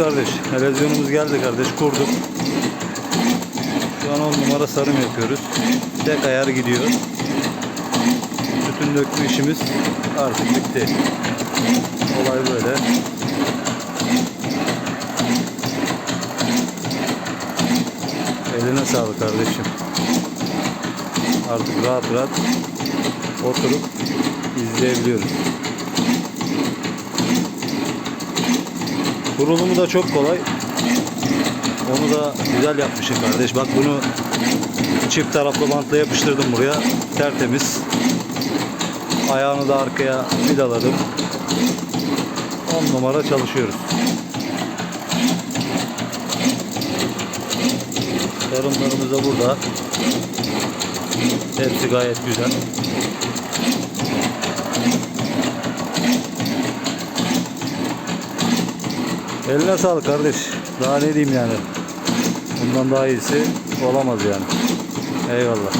kardeş. Televizyonumuz geldi kardeş. Kurduk. Şu an 10 numara sarım yapıyoruz. Tek ayar gidiyor. Sütün dökme işimiz artık bitti. Olay böyle. Eline sağlık kardeşim. Artık rahat rahat oturup izleyebiliyoruz. Kurulumu da çok kolay. Onu da güzel yapmışsın kardeş. Bak bunu çift taraflı bantla yapıştırdım buraya. Tertemiz. Ayağını da arkaya vidaladım. 10 numara çalışıyoruz. Sarımlarımız da burada. Hepsi gayet güzel. Eline sağlık kardeş. Daha ne diyeyim yani. Bundan daha iyisi olamaz yani. Eyvallah.